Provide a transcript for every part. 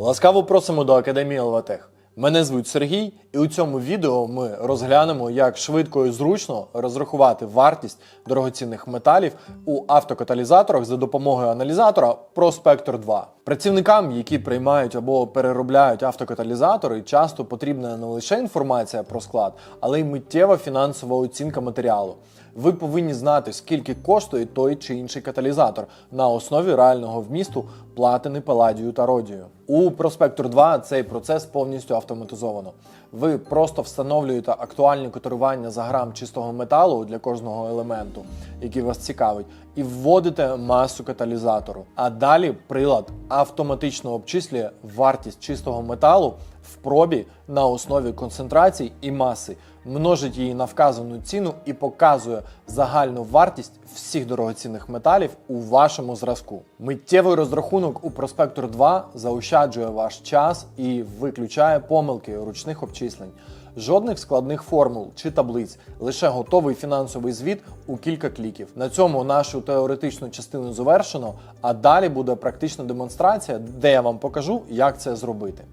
Ласкаво просимо до Академії Лватех. Мене звуть Сергій, і у цьому відео ми розглянемо, як швидко і зручно розрахувати вартість дорогоцінних металів у автокаталізаторах за допомогою аналізатора Prospector 2. Працівникам, які приймають або переробляють автокаталізатори, часто потрібна не лише інформація про склад, але й миттєва фінансова оцінка матеріалу. Ви повинні знати, скільки коштує той чи інший каталізатор на основі реального вмісту платини, паладію та родію. У Prospector 2 цей процес повністю автоматизовано. Ви просто встановлюєте актуальні котирування за грам чистого металу для кожного елементу, який вас цікавить, і вводите масу каталізатору. А далі прилад автоматично обчислює вартість чистого металу в пробі на основі концентрацій і маси, множить її на вказану ціну і показує загальну вартість всіх дорогоцінних металів у вашому зразку. Миттєвий розрахунок у Prospector 2 заощаджує ваш час і виключає помилки ручних обчислень. Жодних складних формул чи таблиць, лише готовий фінансовий звіт у кілька кліків. На цьому нашу теоретичну частину завершено, а далі буде практична демонстрація, де я вам покажу, як це зробити.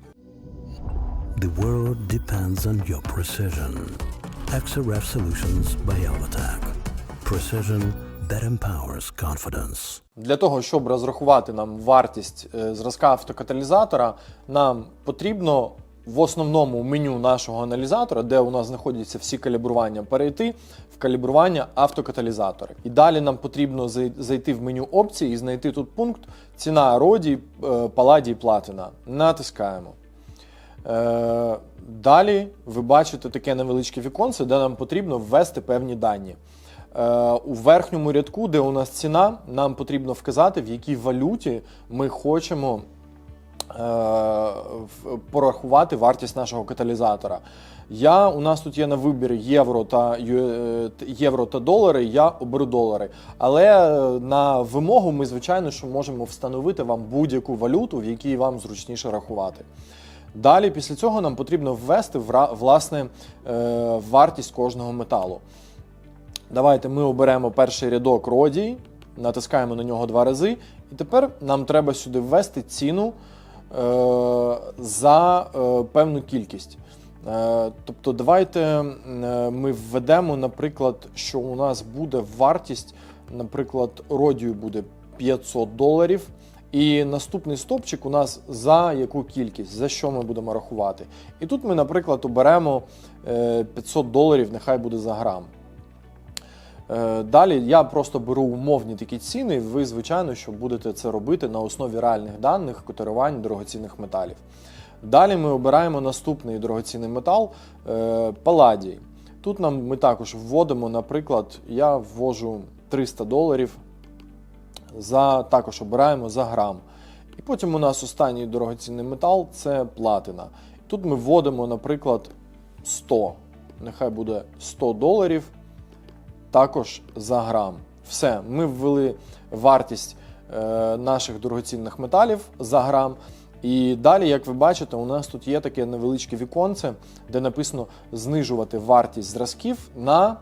The world depends on your precision. XRF Solutions by Alvatech. Precision that empowers confidence. Для того, щоб розрахувати нам вартість е, зразка автокаталізатора, нам потрібно в основному меню нашого аналізатора, де у нас знаходяться всі калібрування, перейти в калібрування автокаталізатори. І далі нам потрібно зайти в меню опцій і знайти тут пункт ціна роді, е, паладій, платина. Натискаємо. Е, Далі ви бачите таке невеличке віконце, де нам потрібно ввести певні дані. Е, У верхньому рядку, де у нас ціна, нам потрібно вказати, в якій валюті ми хочемо е, порахувати вартість нашого каталізатора. Я, у нас тут є на вибір євро та, євро та долари, я оберу долари. Але на вимогу ми, звичайно, що можемо встановити вам будь-яку валюту, в якій вам зручніше рахувати. Далі, після цього, нам потрібно ввести власне е, вартість кожного металу. Давайте ми оберемо перший рядок родій, натискаємо на нього два рази. І тепер нам треба сюди ввести ціну е, за е, певну кількість. Тобто, давайте ми введемо, наприклад, що у нас буде вартість, наприклад, родію буде 500 доларів. І наступний стопчик у нас за яку кількість, за що ми будемо рахувати. І тут ми, наприклад, оберемо е, 500 доларів, нехай буде за грам. Е, Далі я просто беру умовні такі ціни. Ви, звичайно, що будете це робити на основі реальних даних котирувань дорогоцінних металів. Далі ми обираємо наступний дорогоцінний метал е, паладій. Тут нам ми також вводимо, наприклад, я ввожу 300 доларів. За, також обираємо за грам. І потім у нас останній дорогоцінний метал це платина. Тут ми вводимо, наприклад, 100. Нехай буде 100 доларів також за грам. Все, ми ввели вартість е, наших дорогоцінних металів за грам. І далі, як ви бачите, у нас тут є таке невеличке віконце, де написано знижувати вартість зразків на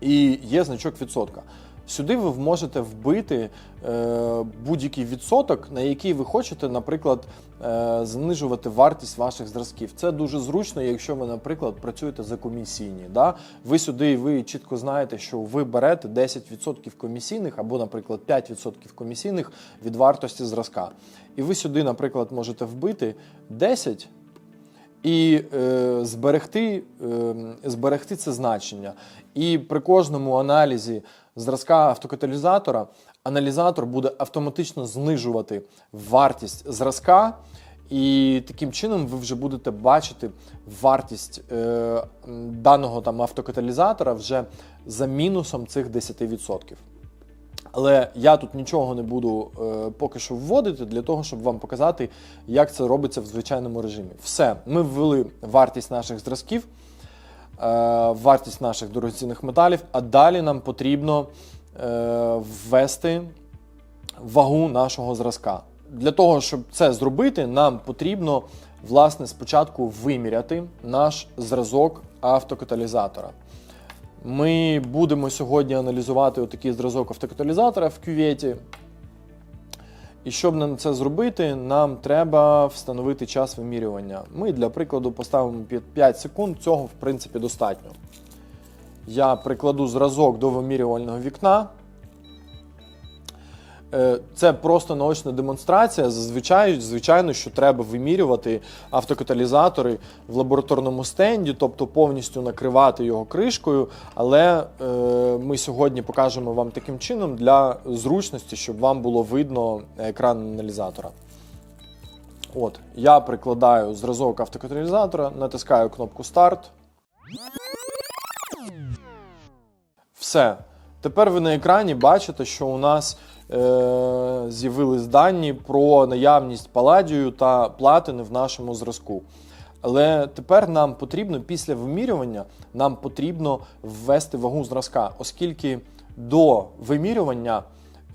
і є значок відсотка. Сюди ви можете вбити е, будь-який відсоток, на який ви хочете, наприклад, е, знижувати вартість ваших зразків. Це дуже зручно, якщо ви, наприклад, працюєте за комісійні. Да? Ви сюди ви чітко знаєте, що ви берете 10% комісійних або, наприклад, 5% комісійних від вартості зразка. І ви сюди, наприклад, можете вбити 10 і е, зберегти, е, зберегти це значення. І при кожному аналізі зразка автокаталізатора аналізатор буде автоматично знижувати вартість зразка. І таким чином ви вже будете бачити вартість е, даного там автокаталізатора вже за мінусом цих 10%. Але я тут нічого не буду е, поки що вводити для того, щоб вам показати, як це робиться в звичайному режимі. Все, ми ввели вартість наших зразків, вартість наших дорогоцінних металів, а далі нам потрібно е, ввести вагу нашого зразка. Для того, щоб це зробити, нам потрібно власне спочатку виміряти наш зразок автокаталізатора. Ми будемо сьогодні аналізувати отакий зразок автокаталізатора в кюветі. І щоб нам це зробити, нам треба встановити час вимірювання. Ми для прикладу поставимо 5 секунд, цього в принципі достатньо. Я прикладу зразок до вимірювального вікна. Е, Це просто наочна демонстрація. Зазвичай, звичайно, що треба вимірювати автокаталізатори в лабораторному стенді, тобто повністю накривати його кришкою. Але е, ми сьогодні покажемо вам таким чином для зручності, щоб вам було видно екран аналізатора. От, я прикладаю зразок автокаталізатора, натискаю кнопку старт. Все. Тепер ви на екрані бачите, що у нас з'явились дані про наявність паладію та платини в нашому зразку. Але тепер нам потрібно після вимірювання нам потрібно ввести вагу зразка, оскільки до вимірювання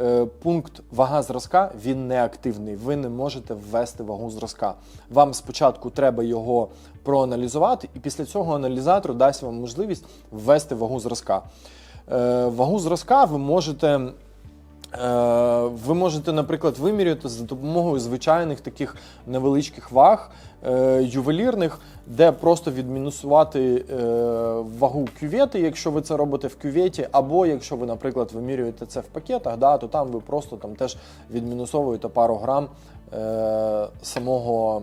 е, пункт вага зразка він не активний. Ви не можете ввести вагу зразка. Вам спочатку треба його проаналізувати, і після цього аналізатор дасть вам можливість ввести вагу зразка. Е, Вагу зразка ви можете. Е, Ви можете, наприклад, виміряти за допомогою звичайних таких невеличких ваг е, ювелірних, де просто відмінусувати е, вагу кювети, якщо ви це робите в кюветі, або якщо ви, наприклад, вимірюєте це в пакетах, да, то там ви просто там теж відмінусовуєте пару грам самого,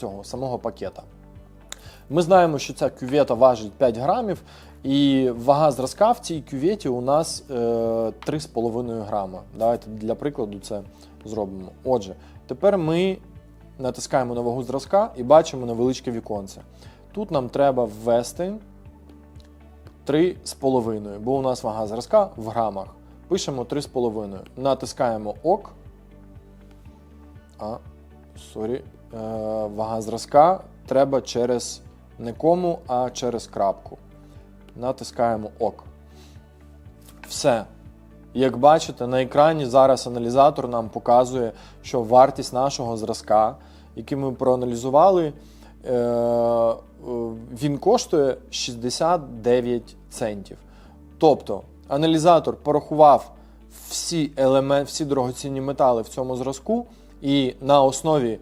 цього, самого пакета. Ми знаємо, що ця кювета важить 5 грамів, і вага зразка в цій кюветі у нас е, 3,5 грама. Давайте для прикладу це зробимо. Отже, тепер ми натискаємо на вагу зразка і бачимо невеличке віконце. Тут нам треба ввести 3,5, бо у нас вага зразка в грамах. Пишемо 3,5. Натискаємо ОК. А, сорі. Е, вага зразка треба через не кому, а через крапку. Натискаємо ОК. Все. Як бачите, на екрані зараз аналізатор нам показує, що вартість нашого зразка, який ми проаналізували, е, е, він коштує 69 центів. Тобто аналізатор порахував всі елементи, всі дорогоцінні метали в цьому зразку, і на основі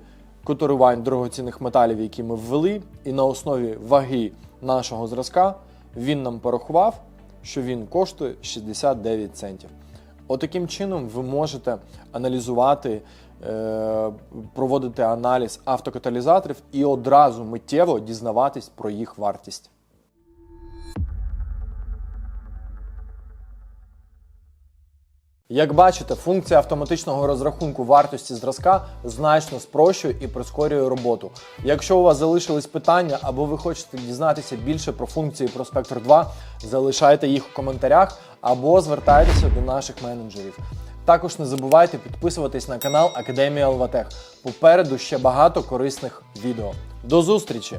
котирувань дорогоцінних металів, які ми ввели, і на основі ваги нашого зразка він нам порахував, що він коштує 69 центів. Отаким чином ви можете аналізувати, е, проводити аналіз автокаталізаторів і одразу миттєво дізнаватись про їх вартість. Як бачите, функція автоматичного розрахунку вартості зразка значно спрощує і прискорює роботу. Якщо у вас залишились питання або ви хочете дізнатися більше про функції Prospector 2, залишайте їх у коментарях або звертайтеся до наших менеджерів. Також не забувайте підписуватись на канал Академія Алватех. Попереду ще багато корисних відео. До зустрічі!